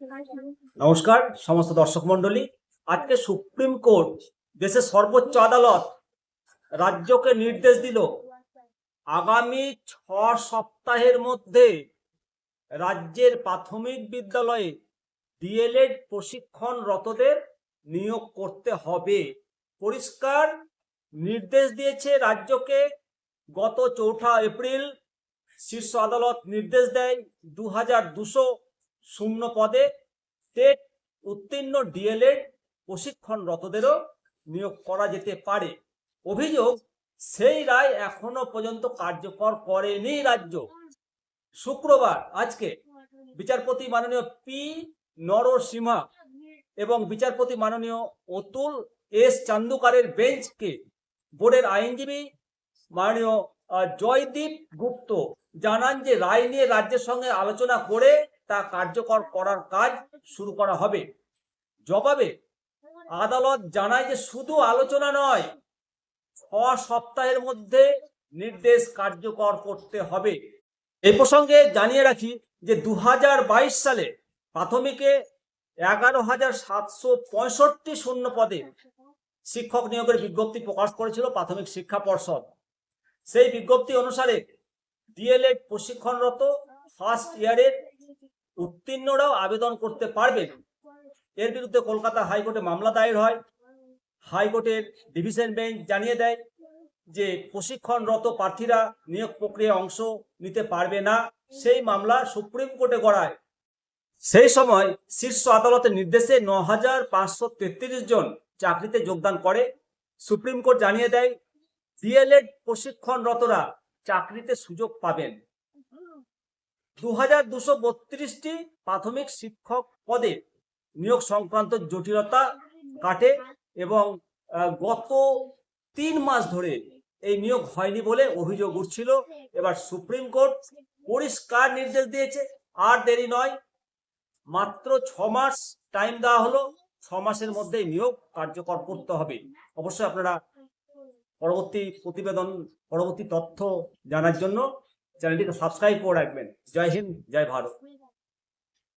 নমস্কার, সমস্ত দর্শক মন্ডলী আজকে সুপ্রিম কোর্ট দেশের সর্বোচ্চ আদালত রাজ্যকে নির্দেশ দিল, আগামী ছ সপ্তাহের মধ্যে রাজ্যের প্রাথমিক বিদ্যালয়ে ডিএলএড প্রশিক্ষণরতদের নিয়োগ করতে হবে। পরিষ্কার নির্দেশ দিয়েছে রাজ্যকে, গত চৌঠা এপ্রিল শীর্ষ আদালত নির্দেশ দেয় দু হাজার দুশো শূন্য পদে টেট উত্তীর্ণ ডিএলএড প্রশিক্ষণরতদেরও নিয়োগ করা যেতে পারে। অভিযোগ, সেই রায় এখনও পর্যন্ত কার্যকর করেনি রাজ্য। শুক্রবার আজকে বিচারপতি মাননীয় পি নরসিমহা এবং বিচারপতি মাননীয় অতুল এস চান্দুকারের বেঞ্চকে বোর্ডের আইনজীবী মাননীয় জয়দীপ গুপ্ত জানান যে রায় নিয়ে রাজ্যের সঙ্গে আলোচনা করে তা কার্যকর করার কাজ শুরু করা হবে। জবাবে আদালত জানায় যে শুধু আলোচনা নয়, ছ সপ্তাহের মধ্যে নির্দেশ কার্যকর করতে হবে। এই প্রসঙ্গে জানিয়ে রাখি যে দু হাজার বাইশ সালে প্রাথমিকে এগারো হাজার সাতশো পঁয়ষট্টি শূন্য পদে শিক্ষক নিয়োগের বিজ্ঞপ্তি প্রকাশ করেছিল প্রাথমিক শিক্ষা পর্ষদ। সেই বিজ্ঞপ্তি অনুসারে ডিএলএড প্রশিক্ষণরত ফার্স্ট ইয়ারের উত্তীর্ণরাও আবেদন করতে পারবেন। এর বিরুদ্ধে কলকাতা হাইকোর্টে মামলা দায়ের হয়। হাইকোর্টের ডিভিশন বেঞ্চ জানিয়ে দেয় যে প্রশিক্ষণরত প্রার্থীরা নিয়োগ প্রক্রিয়ায় অংশ নিতে পারবে না। সেই মামলা সুপ্রিম কোর্টে গড়ায়। সেই সময় শীর্ষ আদালতের নির্দেশে ন হাজার পাঁচশো তেত্রিশ জন চাকরিতে যোগদান করে। সুপ্রিম কোর্ট জানিয়ে দেয় ডিএলএড প্রশিক্ষণরতরা চাকরিতে সুযোগ পাবেন। দু হাজার দুশো বত্রিশটি প্রাথমিক শিক্ষক পদে নিয়োগ সংক্রান্ত জটিলতা কাটে এবং গত তিন মাস ধরে এই নিয়োগ হয়নি বলে অভিযোগ উঠছিল। এবার সুপ্রিম কোর্ট পরিষ্কার নির্দেশ দিয়েছে। আর দেরি নয়, মাত্র ছ মাস টাইম দেওয়া হলো। ছ মাসের মধ্যে নিয়োগ কার্যকর করতে হবে। অবশ্যই আপনারা পরবর্তী প্রতিবেদন, পরবর্তী তথ্য জানার জন্য চ্যানেলটিকে সাবস্ক্রাইব করে রাখবেন জয় হিন্দ জয় ভারত